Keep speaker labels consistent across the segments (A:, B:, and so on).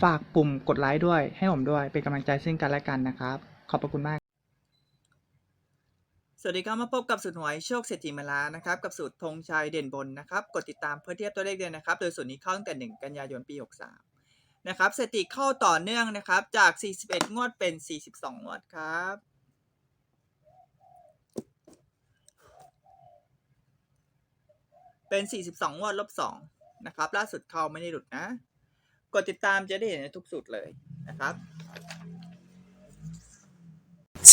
A: ฝากปุ่มกดไลค์ด้วย ให้ผมด้วย เป็นกำลังใจซึ่งกันและกันนะครับ ขอบพระคุณมาก สวัสดีครับมาพบกับสูตรหวยโชคเศรษฐีมาลานะครับ กับสูตรธงชัยเด่นบนนะครับ กดติดตามเพื่อเทียบตัวเลขเดือนนะครับ โดยสูตรนี้เข้าตั้งแต่ 1 กันยายนปี 63 นะครับสถิติเข้าต่อเนื่องนะครับ จาก 41 งวดเป็น 42 งวดครับเป็น 42 งวดลบ2นะครับ ล่าสุดเข้าไม่ได้หลุดนะ กดติดตามจะได้เห็นในทุกสูตรเลยนะครับ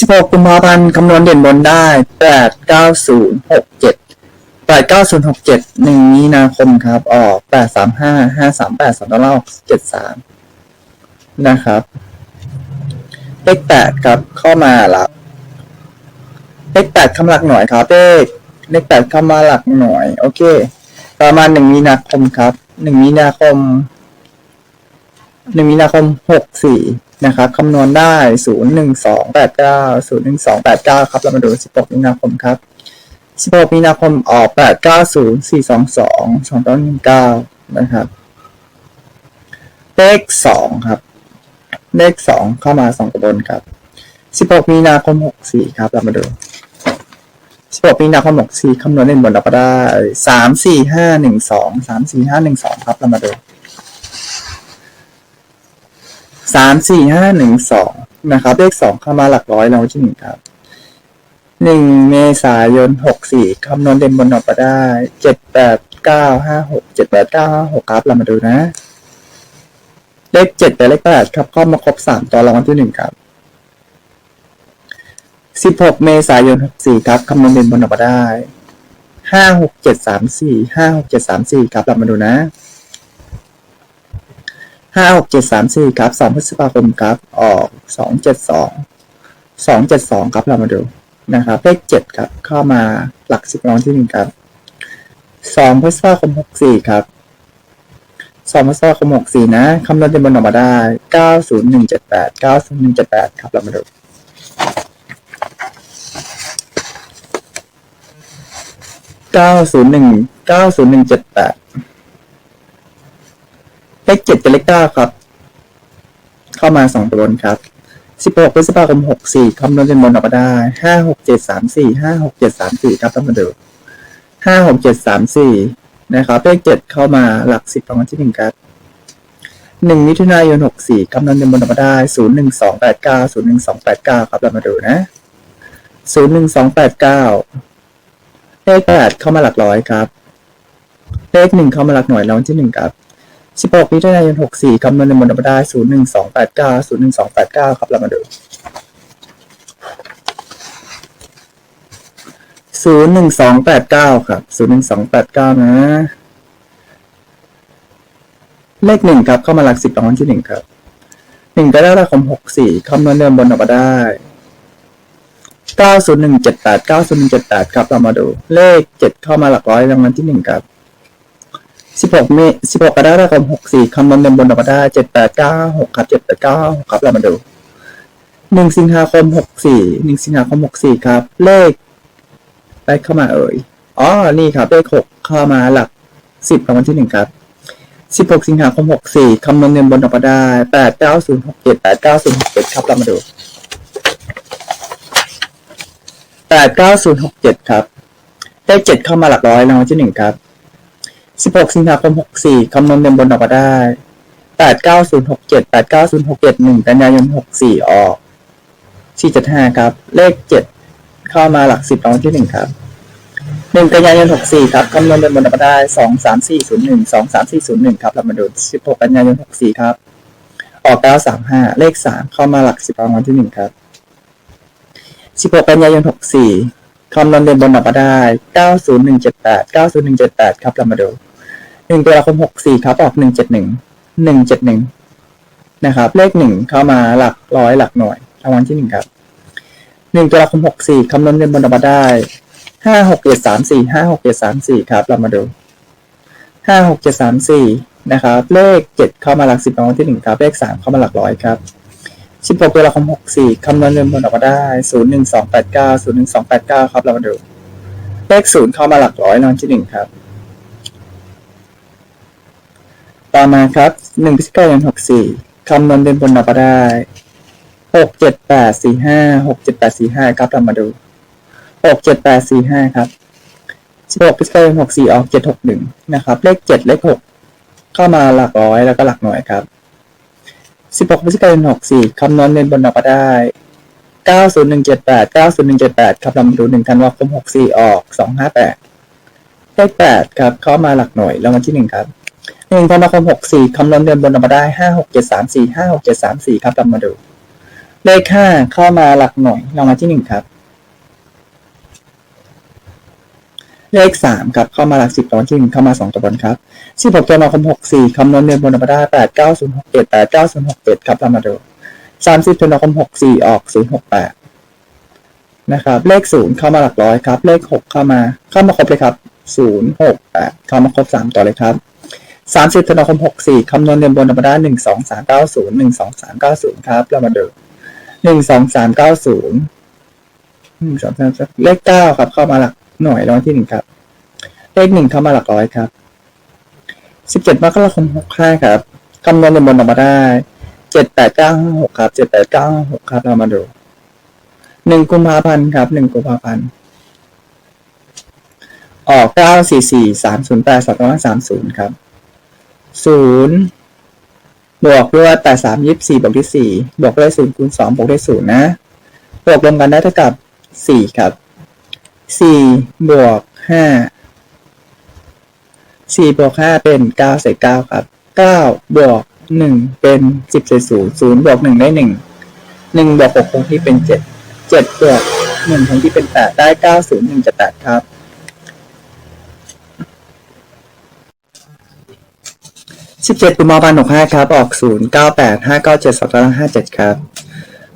B: 16กุมภาพันธ์คำนวณเด่นบนได้ 8 9 0 6 7 8 9 0 6 7 1มีนาคมครับ ออก 8 3 5 5 3 8 3ดอลลาร์7 3 นะครับ เลข8ครับเข้ามาหลัก เลข8เข้ามาหลักหน่วยครับ เลขเลข8เข้ามาหลักหน่วย โอเค ประมาณ 1 มีนาคมครับ 1 มีนาคม หนึ่งมีนาคมหกสี่นะครับคำนวณได้ศูนย์หนึ่งสองแปดเก้าศูนย์หนึ่งสองแปดเก้าครับเรามาดูสิบหกมีนาคมครับสิบหกมีนาคมออกแปดเก้าศูนย์สี่สองสองสองเก้าหนึ่งเก้านะครับ เลขสองครับ เลขสองเข้ามาสองกระบวนครับสิบหกมีนาคมหกสี่ครับเรามาดูสิบหกมีนาคมหกสี่คำนวณในบนเราก็ได้สามสี่ห้าหนึ่งสองสามสี่ห้าหนึ่งสองครับเรามาดู สามสี่ห้าหนึ่งสองนะครับ เลขสองเข้ามาหลักร้อยเราที่หนึ่งครับหนึ่งเมษายนหกสี่คำนวณเด่นบนออกมาได้เจ็ดแปดเก้าห้าหกเจ็ดแปดเก้าห้าหกครับเรามาดูนะ เลขเจ็ดแต่เลขแปดครับเข้ามาครบสามตัวรางวัลที่หนึ่งครับสิบหกเมษายนหกสี่ครับคำนวณเด่นบนออกมาได้ห้าหกเจ็ดสามสี่ห้าหกเจ็ดสามสี่ครับเรามาดูนะ ห้าหกเจ็ดสามสี่ครับสองพฤษภาคมครับ ออกสองเจ็ดสองสองเจ็ดสองครับเรามาดูนะครับเลขเจ็ดครับ เข้ามาหลักสิบรองที่หนึ่งครับสองพฤษภาคมหกสี่ครับสองพฤษภาคมหกสี่นะคำนวณจะบนออกมาได้เก้าศูนย์หนึ่งเจ็ดแปดเก้าศูนย์หนึ่งเจ็ดแปดครับเรามาดูเก้าศูนย์หนึ่งเก้าศูนย์หนึ่งเจ็ดแปด เลขเจ็ดกับเลขเก้าครับ เข้ามาสองตัวบนครับสิบหกพฤษภาคมหกสี่คำนวณเป็นบนออกมาได้ห้าหกเจ็ดสามสี่ห้าหกเจ็ดสามสี่ครับต้องมาดูห้าหกเจ็ดสามสี่นะครับเลขเจ็ดเข้ามาหลักสิบรางวัลที่หนึ่งครับหนึ่งมิถุนายนหกสี่คำนวณเป็นบนออกมาได้ศูนย์หนึ่งสองแปดเก้าศูนย์หนึ่งสองแปดเก้าครับเรามาดูนะศูนย์หนึ่งสองแปดเก้าเลขแปดเข้ามาหลักร้อยครับ เลขหนึ่งเข้ามาหลักหน่วยรางวัลที่หนึ่งครับ 16มิถุนายน64คำนวณในหมวดธรรมดา01289 01289 ครับเรามาดู 01289 ครับ 01289 นะ เลขหนึ่งครับ เข้ามาหลักสิบรางวัลที่หนึ่งครับหนึ่งกรกฎาคม64คำนวณเดิมบนออกมาได้90178 90178ครับ เรามาดู เลขเจ็ดเข้ามาหลักร้อยรางวัลที่หนึ่งครับ 16 เม16กรกฎาคม64คำนวณเดิมบนออกมาได้7896ครับ7896ครับเรามาดู 1 สิงหาคม 64 1 สิงหาคม 64 ครับ เลขได้เข้ามาเอ่ยอ๋อนี่ครับ เลข 6 เข้ามาหลัก 10รางวัลที่ 1 ครับ 16 สิงหาคม 64คำนวณเดิมบนออกมาได้89067 89067 ครับเรามาดู 89067 ครับเลข7เข้ามาหลักร้อยรางวัลที่ 1 ครับ 16 สิงหาคม 64 คำนวณเดิมบนออกมาได้ 89067 89067 1 กันยายน 64 ออก 475 ครับ เลข 7 เข้ามาหลัก 10รางวัลที่ 1 ครับหนึ่งกันยายนหกสี่ครับ คำนวณเป็นบนดับได้สองสามสี่ศูนย์หนึ่งสองสามสี่ศูนย์หนึ่งครับเรามาดูสิบหกกันยายนหกสี่ครับ ออกเก้าสามห้าเลขสามเข้ามาหลักสิบรางวัลที่หนึ่งครับสิบหกกันยายนหกสี่คำนวณเป็นบนดับได้เก้าศูนย์หนึ่งเจ็ดแปดเก้าศูนย์หนึ่งเจ็ดแปดครับเรามาดู หนึ่งตุลาคมหกสี่ครับออกหนึ่งเจ็ดหนึ่งหนึ่งเจ็ดหนึ่งนะครับ เลขหนึ่งเข้ามาหลักร้อยหลักหน่วยรางวัลที่หนึ่งครับหนึ่งตุลาคมหกสี่คำนวณเป็นบนดับได้ห้าหกเจ็ดสามสี่ห้าหกเจ็ดสามสี่ครับ เรามาดูห้าหกเจ็ดสามสี่นะครับ เลขเจ็ดเข้ามาหลักสิบรางวัลที่หนึ่งครับ เลขสามเข้ามาหลักร้อยครับสิบหกตัวละครหกสี่คำนวณเงินบนออกมาได้ศูนย์หนึ่งสองแปดเก้าศูนย์หนึ่งสองแปดเก้าครับ เรามาดู เลขศูนย์เข้ามาหลักร้อยรางวัลที่หนึ่งครับ ต่อมาครับหนึ่งพฤศจิกายนหกสี่คำนวณเดือนบนออกมาได้หกเจ็ดแปดสี่ห้าหกเจ็ดแปดสี่ห้าครับเรามาดูหกเจ็ดแปดสี่ห้าครับสิบหกพิเศษหกสี่ออกเจ็ดหกหนึ่งนะครับ เลขเจ็ดเลขหกเข้ามาหลักร้อยแล้วก็หลักหน่วยครับสิบหกพฤศจิกายนหกสี่คำนวณเงินบนออกมาได้เก้าศูนย์หนึ่งเจ็ดแปดเก้าศูนย์หนึ่งเจ็ดแปดครับเรามาดูหนึ่งธันวาคมหกสี่ออกสองห้าแปดเลขแปดครับเข้ามาหลักหน่วยรางวัลที่หนึ่งครับ หนึ่งธันวาคมหกสี่คำนวณเงินบนออกมาได้ห้าหกเจ็ดสามสี่ห้าหกเจ็ดสามสี่ครับเรามาดู เลขห้าเข้ามาหลักหน่วยรางวัลที่หนึ่งครับ เลขสามครับเข้ามาหลักสิบตอนที่หนึ่งเข้ามาสองตัวบนครับสิบหกตัวมาคมหกสี่คำนวณเดือนบนธรรมดาแปดเก้าศูนย์หกเจ็ดแปดเก้าศูนย์หกเจ็ดครับเรามาดูสามสิบตัวมาคมหกสี่ออกศูนย์หกแปดนะครับเลขศูนย์เข้ามาหลักร้อยครับ เลขหกเข้ามาเข้ามาครบเลยครับศูนย์หกแปดเข้ามาครบสามตัวเลยครับ สามสิบตันวาคมหกสี่คำนวณเดือนบนธรรมดาหนึ่งสองสามเก้าศูนย์หนึ่งสองสามเก้าศูนย์ครับ เรามาดูหนึ่งสองสามเก้าศูนย์หนึ่งสองสามเลขเก้าครับ เข้ามาหลักหน่วยรางวัลที่หนึ่งครับ เลขหนึ่งเข้ามาหลักร้อยครับสิบเจ็ดมกราคมหกห้าครับคำนวณเป็นบนออกมาได้เจ็ดแปดเก้าห้าหกครับเจ็ดแปดเก้าห้าหกครับ เรามาดูหนึ่งกุมภาพันธ์ครับหนึ่งกุมภาพันธ์ออกเก้าสี่สี่สามศูนย์แปดสองสามศูนย์ครับ ศูนย์บวกด้วยแปดสามยี่สิบสี่บวกด้วยสี่บวกด้วยศูนย์คูณสองบวกด้วยศูนย์นะ บวกรวมกันได้เท่ากับสี่ครับสี่บวกห้าสี่บวกห้าเป็นเก้าใส่เก้าครับเก้าบวกหนึ่งเป็นสิบใส่ศูนย์ศูนย์บวกหนึ่งได้หนึ่งหนึ่งบวกหกคงที่เป็นเจ็ดเจ็ดบวกหนึ่งคงที่เป็นแปดได้เก้าศูนย์หนึ่งจะแปดครับ สิบเจ็ดกุมภาพันธ์หกห้าครับ ออกศูนย์เก้าแปดห้าเก้าเจ็ดสองตาราห้าเจ็ดครับ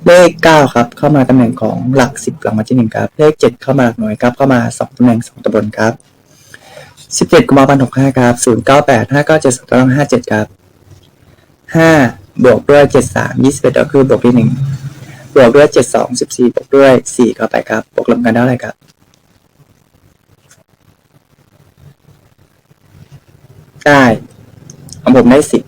B: เลขเก้าครับ เข้ามาตำแหน่งของหลักสิบรางวัลที่หนึ่งครับ เลขเจ็ดเข้ามาหลักหน่วยครับ เข้ามาสองตำแหน่งสองตำบลครับสิบเจ็ดกุมภาพันธ์หกห้าครับศูนย์เก้าแปดห้าเก้าเจ็ดสองต้องห้าเจ็ดครับห้าบวกด้วยเจ็ดสามยี่สิบเอ็ดก็คือบวกด้วยหนึ่งบวกด้วยเจ็ดสองสิบสี่บวกด้วยสี่เข้าไปครับ บวกรวมกันได้เท่าไหร่ครับได้ ของผมได้สิบ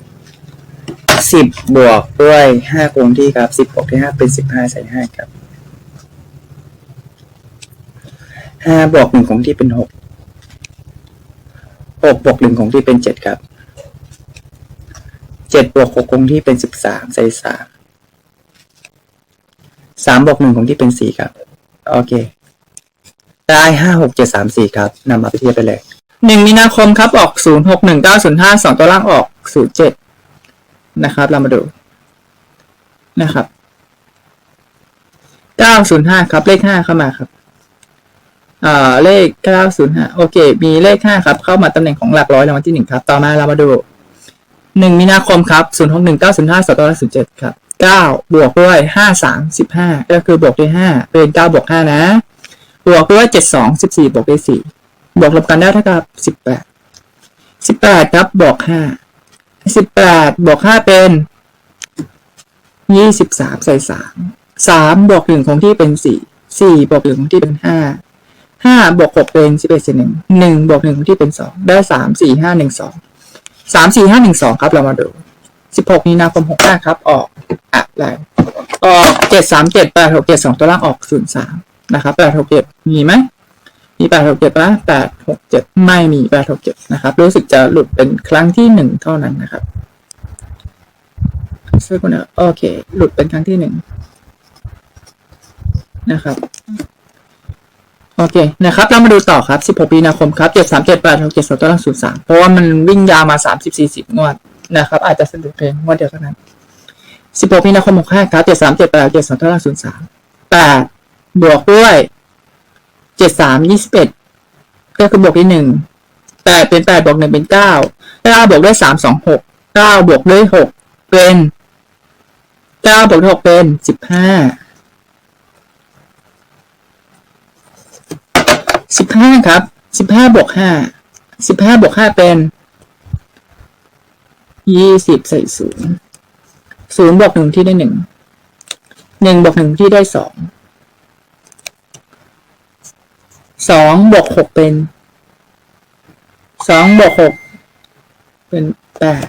B: สิบบวกด้วยห้าคงที่ครับสิบบวกที่ห้าเป็นสิบห้าใส่ห้าครับห้าบวกหนึ่งคงที่เป็นหกหกบวกหนึ่งคงที่เป็นเจ็ดครับเจ็ดบวกหกคงที่เป็นสิบสามใส่สามสามบวกหนึ่งคงที่เป็นสี่ครับ โอเค ได้ห้าหกเจ็ดสามสี่ครับนำมาไปเทียบไปเลย หนึ่งมีนาคมครับออกศูนย์หกหนึ่งเก้าศูนย์ห้าสองตัวล่างออกศูนย์เจ็ดนะครับ เรามาดูนะครับเก้าศูนย์ห้าครับ เลขห้าเข้ามาครับเอ่าเลขเก้าศูนย์ห้าโอเค มีเลขห้าครับ เข้ามาตำแหน่งของหลักร้อยรางวัลที่หนึ่งครับ ต่อมาเรามาดูหนึ่งมีนาคมครับศูนย์หกหนึ่งเก้าศูนย์ห้าสองตัวล่างศูนย์เจ็ดครับเก้าบวกด้วยห้าสามสิบห้าก็คือบวกด้วยห้าเป็นเก้าบวกห้านะ บวกด้วยเจ็ดสองสิบสี่บวกด้วยสี่ บวกรวมกันได้เท่ากับสิบแปดสิบแปดครับบวกห้าสิบแปดบวกห้าเป็นยี่สิบสามใส่สามสามบวกหนึ่งคงที่เป็นสี่สี่บวกหนึ่งคงที่เป็นห้าห้าบวกหกเป็นสิบเอ็ดส่หนึ่งหนึ่งบวกหนึ่งที่เป็นสองได้สามสี่ห้าหนึ่งสองสามสี่ห้าหนึ่งสองครับเรามาดูสิบหกมีนาคมหกห้าครับ ออกอะไรออกเจ็ดสามเจ็ดแปดหกเจ็ดสองตัวล่างออกศูนย์สามนะครับแปดหกเจ็ดมีไหม มีแปดหกเจ็ดปะแปดหกเจ็ดไม่มีแปดหกเจ็ดนะครับ รู้สึกจะหลุดเป็นครั้งที่หนึ่งเท่านั้นนะครับซึ่งคนเนโอเค หลุดเป็นครั้งที่หนึ่งนะครับโอเคนะครับเรามาดูต่อครับ 16 มีนาคมครับ 73 78 67 2ตัวล่าง03 เพราะว่ามันวิ่งยาวมา 30 40 งวดนะครับ อาจจะสะดุดเพลงงวดเดียวเท่านั้น 16 มีนาคม65ครับ 73 78 67 2ตัวล่าง03 8 บวกด้วย 73 21ก็คือบวกที่1 8เป็น8บวก1เป็น9 9บวกด้วย3 2 6 9บวกด้วย6เป็น9บวกด้วย6เป็น15สิบห้าครับสิบห้าบวกห้าสิบห้าบวกห้าเป็นยี่สิบใส่ศูนย์ศูนย์บวกหนึ่งที่ได้หนึ่งหนึ่งบวกหนึ่งที่ได้สอง สองบวกหกเป็นสองบวกหกเป็นแปด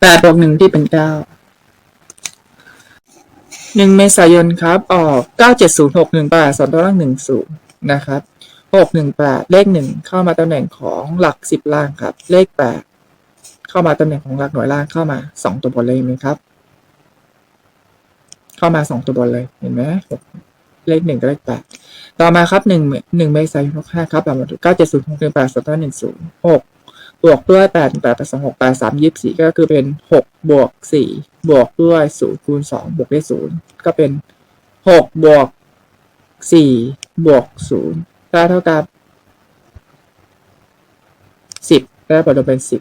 B: แปดบวกหนึ่งที่เป็นเก้าหนึ่งเมษายนครับ ออกเก้าเจ็ดศูนย์หกหนึ่งแปดสองตัวล่างหนึ่งศูนย์นะครับหกหนึ่งแปดเลขหนึ่งเข้ามาตำแหน่งของหลักสิบล่างครับ เลขแปดเข้ามาตำแหน่งของหลักหน่วยล่างเข้ามาสองตัวบนเลยนไหมครับ เข้ามาสองตัวบนเลยเห็นไหมหกเลขหนึ่งกับเลขแปดต่อมาครับหนึ่งหนึ่งเมษายนหกห้าครับเรามาดูเก้าเจ็ดศูนย์หกหนึ่งแปดสองตัวหนึ่งศูนย์หกบวกด้วยแปดแปดแปดสองหกแปดสามยี่สี่ก็คือเป็นหกบวกสี่บวกด้วยศูนย์คูณสองบวกด้วยศูนย์ก็เป็นหกบวกสี่บวกศูนย์ได้เท่ากับสิบได้ผลเป็นสิบ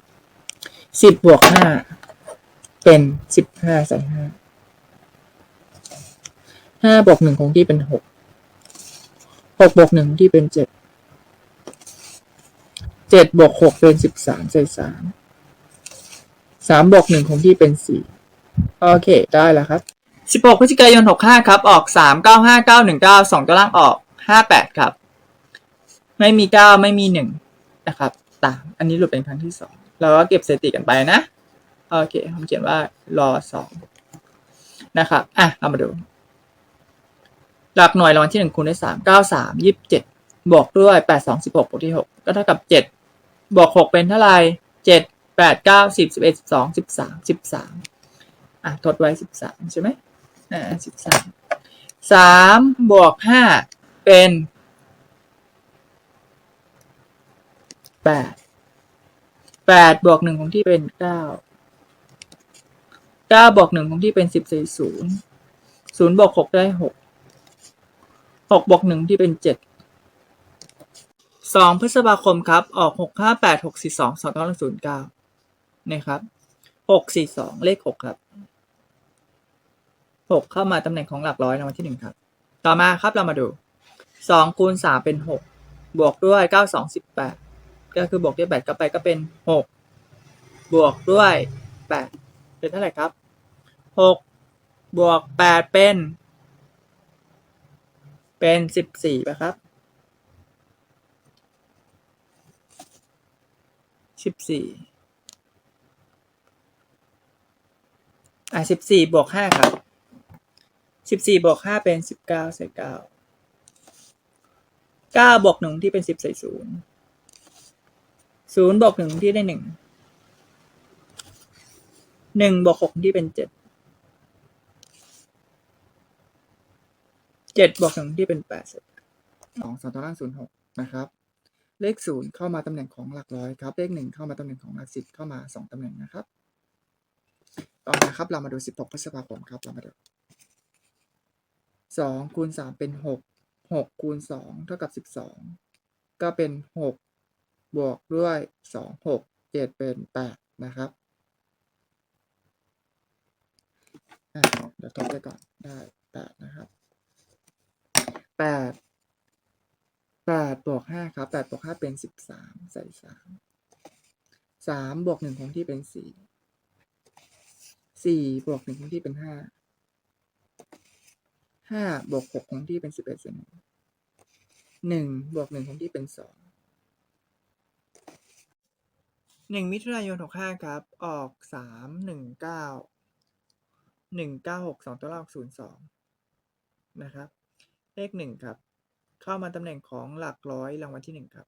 B: สิบบวกห้าเป็นสิบห้าใส่ห้า ห้าบวกหนึ่งคงที่เป็นหกหกบวกหนึ่งที่เป็นเจ็ดเจ็ดบวกหกเป็นสิบสามใส่สามสามบวกหนึ่งคงที่เป็นสี่โอเคได้แล้วครับสิบหกพฤศจิกายนหกห้าครับ ออกสามเก้าห้าเก้าหนึ่งเก้าสองตัวล่างออกห้าแปดครับ ไม่มีเก้าไม่มีหนึ่งนะครับตามอันนี้หลุดเป็นครั้งที่สองเราก็เก็บสถิติกันไปนะ โอเคผมเขียนว่ารอสองนะครับ อะ เรามาดู หลักหน่วยรางวัลที่หนึ่งคูณด้วยสามเก้าสามยี่สิบเจ็ดบวกด้วยแปดสองสิบหกบวกที่หกก็เท่ากับเจ็ดบวกหกเป็นเท่าไหร่เจ็ดแปดเก้าสิบสิบเอ็ดสิบสองสิบสามสิบสามอะทดไว้สิบสามใช่ไหมอ่าสิบสามสามบวกห้าเป็นแปดแปดบวกหนึ่งของที่เป็นเก้าเก้าบวกหนึ่งของที่เป็นสิบสี่ศูนย์ศูนย์บวกหกได้หก หกบวกหนึ่งที่เป็นเจ็ดสองพฤษภาคมครับ ออกหกห้าแปดหกสี่สองสองเก้าศูนย์เก้านะครับหกสี่สองเลขหกครับหกเข้ามาตำแหน่งของหลักร้อยรางวัลที่หนึ่งครับ ต่อมาครับเรามาดูสองคูณสามเป็นหกบวกด้วยเก้าสองสิบแปดก็คือบวกด้วยแปดก็ไปก็เป็นหกบวกด้วยแปดเป็นเท่าไหร่ครับหกบวกแปดเป็น เป็นสิบสี่ป่ะครับสิบสี่อะสิบสี่บวกห้าครับสิบสี่บวกห้าเป็นสิบเก้าใส่เก้าเก้าบวกหนึ่งที่เป็นสิบใส่ศูนย์ศูนย์บวกหนึ่งที่ได้หนึ่งหนึ่งบวกหกที่เป็นเจ็ด เจ็ดบวกหนึ่งที่เป็นแปดใส่สองสองตัวล่างศูนย์หกนะครับ เลขศูนย์เข้ามาตำแหน่งของหลักร้อยครับ เลขหนึ่งเข้ามาตำแหน่งของหลักสิบเข้ามาสองตำแหน่งนะครับ ต่อมาครับเรามาดูสิบหกพฤษภาคมครับเรามาดูสองคูณสามเป็นหกหกคูณสองเท่ากับสิบสองก็เป็นหกบวกด้วยสองหกเจ็ดเป็นแปดนะครับเดี๋ยวทบไปก่อนได้แปดนะครับ แปดแปดบวกห้าครับแปดบวกห้าเป็นสิบสามใส่สามสามบวกหนึ่งคงที่เป็นสี่สี่บวกหนึ่งคงที่เป็นห้าห้าบวกหกคงที่เป็นสิบเอ็ดส่วนหนึ่งหนึ่งบวกหนึ่งคงที่เป็นสองหนึ่งมิถุนายนหกห้าครับ ออกสามหนึ่งเก้าหนึ่งเก้าหกสองตัวเลขศูนย์สองนะครับ เลขหนึ่งครับ เข้ามาตำแหน่งของหลักร้อยรางวัลที่หนึ่งครับ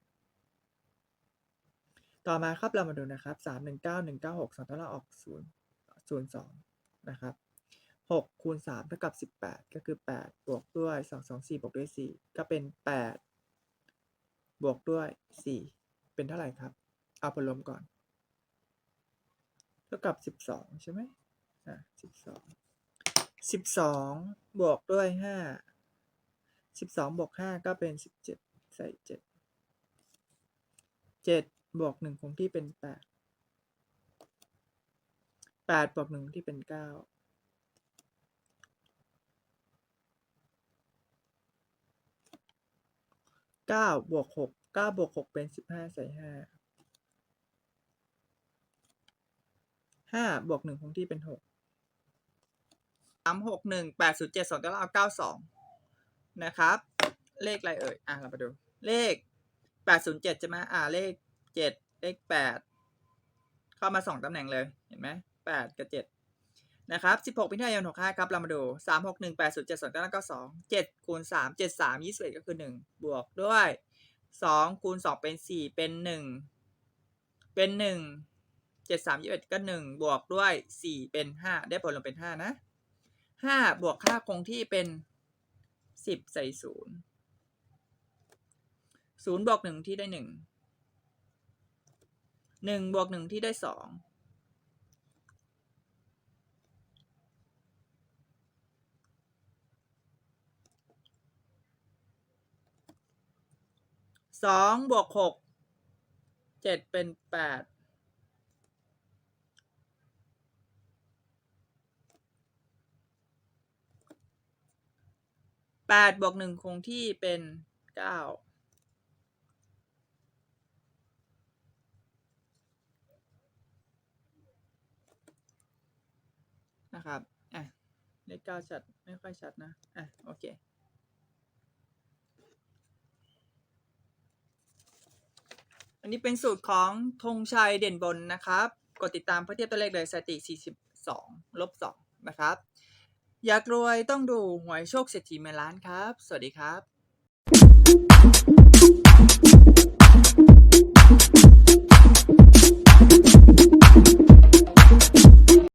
B: ต่อมาครับเรามาดูนะครับสามหนึ่งเก้าหนึ่งเก้าหกสองตัวละออกศูนย์ศูนย์สองนะครับ
A: หกคูณสามเท่ากับสิบแปดก็คือแปดบวกด้วยสองสองสี่บวกด้วยสี่ก็เป็นแปดบวกด้วยสี่เป็นเท่าไหร่ครับ เอาผลรวมก่อนเท่ากับสิบสองใช่ไหมอะสิบสองสิบสองบวกด้วยห้า สิบสองบวกห้าก็เป็นสิบเจ็ดใส่เจ็ดเจ็ดบวกหนึ่งคงที่เป็นแปดแปดบวกหนึ่งที่เป็นเก้าเก้าบวกหกเก้าบวกหกเป็นสิบห้าใส่ห้าห้าบวกหนึ่งคงที่เป็นหกสามหกหนึ่งแปดศูนย์เจ็ดสองเก้าเก้าสอง นะครับ เลขอะไรเอ่ย อะเรามาดู เลขแปดศูนย์เจ็ดใช่ไหมอ่าเลขเจ็ดเลขแปดเข้ามาสองตำแหน่งเลย เห็นไหมแปดกับเจ็ดนะครับสิบหกพิทยนหกห้าครับ เรามาดูสามหกหนึ่งแปดศูนย์เจ็ดสองเก้าเก้าสองเจ็ดคูณสามเจ็ดสามยี่สิบเอ็ดก็คือหนึ่งบวกด้วยสองคูณสองเป็นสี่เป็นหนึ่งเป็นหนึ่งเจ็ดสามยี่สิบเอ็ดก็หนึ่งบวกด้วยสี่เป็นห้าได้ผลลงเป็นห้านะห้าบวกค่าคงที่เป็น สิบใส่ศูนย์ศูนย์บวกหนึ่งที่ได้หนึ่งหนึ่งบวกหนึ่งที่ได้สองสองบวกหกเจ็ดเป็นแปด แปดบวกหนึ่งคงที่เป็นเก้านะครับอะเลขเก้าชัด ไม่ค่อยชัดนะ อะ โอเคอันนี้เป็นสูตรของธงชัยเด่นบนนะครับ กดติดตามเพื่อเทียบตัวเลขเลยสถิติ 42 ลบ 2 นะครับ อยากรวยต้องดูหวยโชคเศรษฐีเมล้านครับ สวัสดีครับ